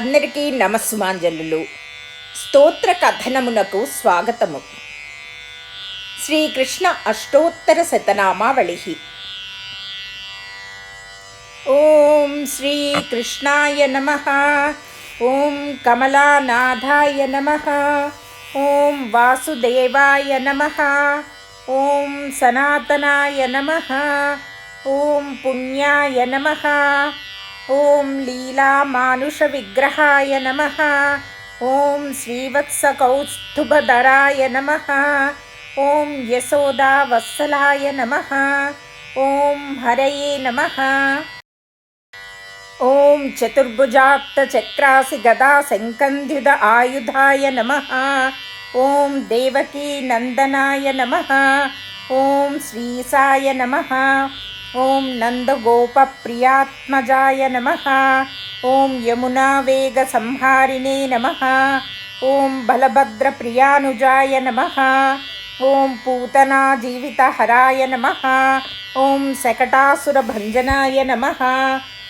అందరికీ నమస్సుమాంజలు స్తోత్ర కథనమునకు స్వాగతము. శ్రీకృష్ణ అష్టోత్తర శతనామావళి ఓం శ్రీకృష్ణాయ నమ. ఓం కమలానాథాయ నమ. ఓం వాసుదేవాయ నమ. ఓం సనాతనాయ నమ. ఓం పుణ్యాయ నమ. ఓం లీలామానుషవిగ్రహాయ నమ. ఓం శ్రీవత్సకౌస్తుభధరాయ నమ. ఓం యశోదావత్సలాయ నమ. ఓం హరయే నమ. ఓం చతుర్భుజాత్తచక్రాసి గదా శంకంద్యుద ఆయుధాయ నమ. ఓం దేవకీ నందనాయ నమ. ఓం శ్రీసాయ నమ. ఓం నందగోపప్రియాత్మజాయ నమ. ఓం యమునావేగసంహారిణే నమ. ఓం బలభద్రప్రియానుజాయ నమ. ఓం పూతనా జీవితహరాయ నమ. ఓం శకటాసురభంజనాయ నమ.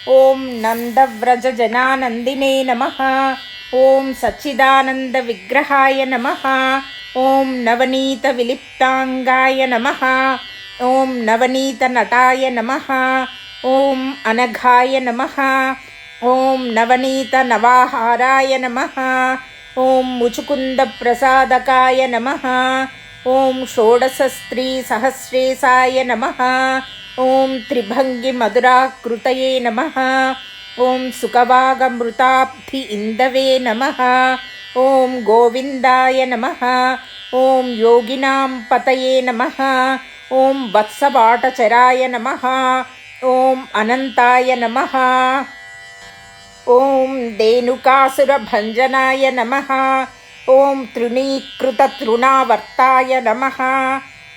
ఓం నందవ్రజజనానందినే నమ. ఓం సచ్చిదానందవిగ్రహాయ నమ. ఓం నవనీతవిలిప్తాంగాయ నమ. ఓం నవనీతనటాయ నమ. ఓం అనఘాయ నమ. ఓం నవనీతనవాహారాయ నమ. ఓం ముచుకుందప్రసాదకాయ నమ. ఓం షోడశస్త్రీసహస్రేసాయ నమ. ఓం త్రిభంగిమధురాకృతయే నమ. ఓం సుఖవాగమృతాబ్ధి ఇందవే నమ. ఓం గోవిందాయ నమ. ఓం యోగినాం పతయే నమ. ॐ वत्सपाटचराय नमः। ॐ अनन्ताय नमः। ॐ धेनुकासुरभञ्जनाय नमः। ॐ तृणीकृततृणावर्ताय नमः।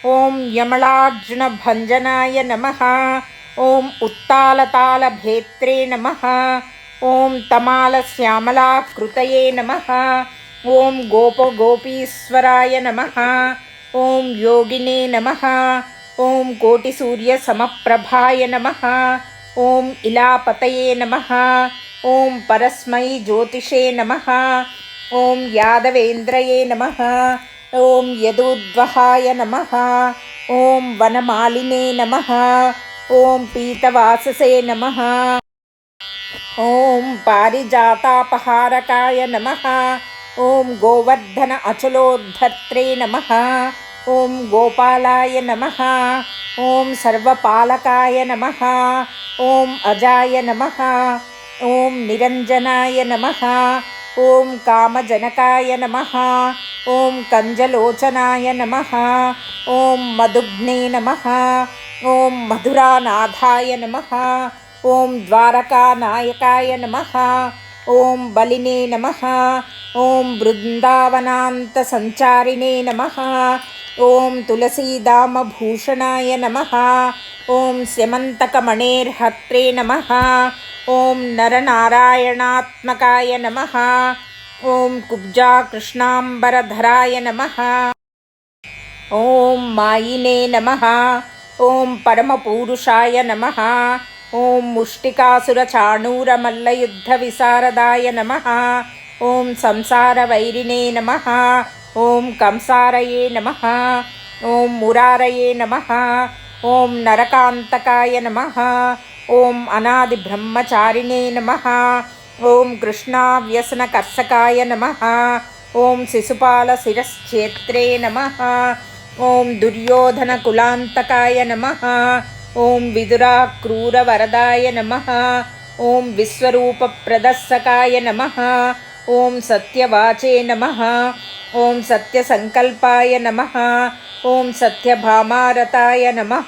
ॐ यमलार्जुनभञ्जनाय नमः। ॐ उत्तालतालभेत्रे नमः। ॐ तमालश्यामलाकृतये नमः। ॐ गोपगोपीश्वराय नमः। ओम योगिने नमः। ॐ कोटिसूर्यसमप्रभाय नमः। ओम इलापतये नमः। ओम परस्मै ज्योतिषे नमः। ओम यादवेन्द्रये नमः। ओम यदुद्वहाय नमः। ओम वनमालिने नमः। ओम पीतवाससे नमः। ओम पारिजातापहारकाय नमः। ओम गोवर्धन अचलोद्धत्रे नमः। ஓம் கோபாலாய நம ஓம் சர்வபாலகாய நம ஓம் அஜாய நம ஓம் நிரஞ்சனாய நம ஓம் காமஜனகாய நம ஓம் கஞ்சலோச்சனாய நம ஓம் மதுக்னே நம ஓம் மதுராநாதாய நம ஓம் துவாரகாநாயகாய நம ஓம் பலினே நம ஓம் பிருந்தாவனாந்தசஞ்சாரிணே நம ॐ तुलसीदामभूषणाय नमः। ॐ स्यमन्तकमणेर्हत्रे नमः। ॐ नरनारायणात्मकाय नमः। ॐ कुब्जाकृष्णाम्बरधराय नमः। ॐ मायिने नमः। ॐ परमपूरुषाय नमः। ॐ मुष्टिकासुरचाणूरमल्लयुद्धविशारदाय नमः। ॐ संसारवैरिणे नमः। ఓం కంసారయే నమ ఓం మురారయే నమ ఓం నరకాంతకాయ నమ ఓం అనాది బ్రహ్మచారిణే నమ ఓం కృష్ణావ్యసనకర్షకాయ నమ ఓం శిశుపాల శిశుపాలశిరశ్చేత్రే నమ ఓం దుర్యోధన కులాంతకాయ నమ ఓం విదురా క్రూర వరదాయ నమ ఓం విశ్వరూప ప్రదర్శకాయ నమ ఓం సత్యవాచే నమ ఓం సత్య సంకల్పాయ నమ. ఓం సత్యభామారతాయ నమ.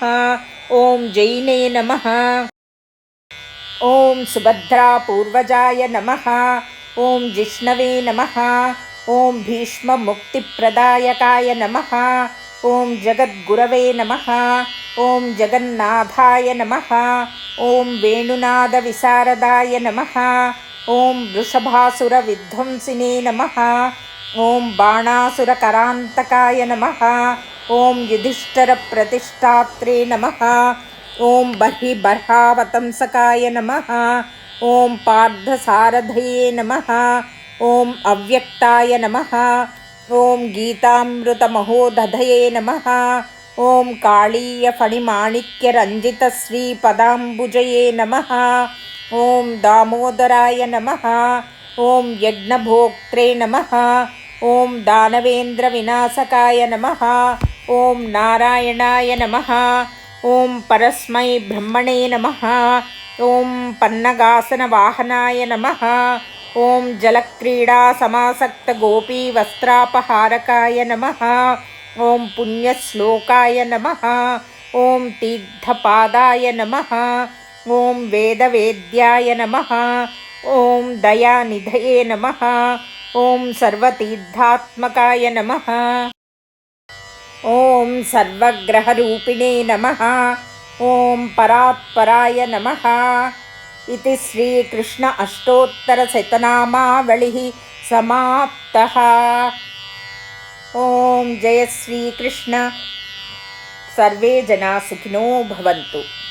ఓం జైనే నమ. ఓం సుభద్రాపూర్వజాయ నమ. ఓం జిష్ణవే నమ. ఓం భీష్మముక్తిప్రదాయకాయ నమ. ఓం జగద్గురవే నమ. ఓం జగన్నాథాయ నమ. ఓం వేణునాదవిశారదాయ నమ. ఓం వృషభాసురవిధ్వంసినే నమ. ओम बाणासुर करांतकाय नमः। ॐ युधिष्ठिरप्रतिष्ठात्रे नमः। ओम बहि बर्हावतंसकाय नमः। ओम पार्थ सारधये नमः। ओम अव्यक्ताय नमः। ओम गीतामृत महोदधये नमः। ॐ काळीयफणिमाणिक्यरञ्जितश्रीपदाम्बुजये नमः। ओम दामोदराय नमः। ओम यज्ञभोक्त्रे नमः। ఓం దానవేంద్ర వినాశకాయ నమ. ఓం నారాయణాయ నమ. ఓం పరస్మై బ్రహ్మణే నమ. ఓం పన్నగాసన వాహనాయ నమ. ఓం జలక్రీడా సమాసక్త గోపీ వస్త్రాపహారకాయ నమ. ఓం పుణ్యశ్లోకాయ నమ. ఓం తీర్థపాదాయ నమ. ఓం వేదవేద్యాయ నమ. ఓం దయానిధయే నమ. ॐ सर्वतीर्थात्मकाय नमः। ॐ सर्वग्रहरूपिणे नमः। ॐ परात्पराय नमः। इति श्रीकृष्ण अष्टोत्तरशतनामावलिः समाप्तः। ॐ जय श्रीकृष्ण। सर्वे जना सुखिनो भवन्तु।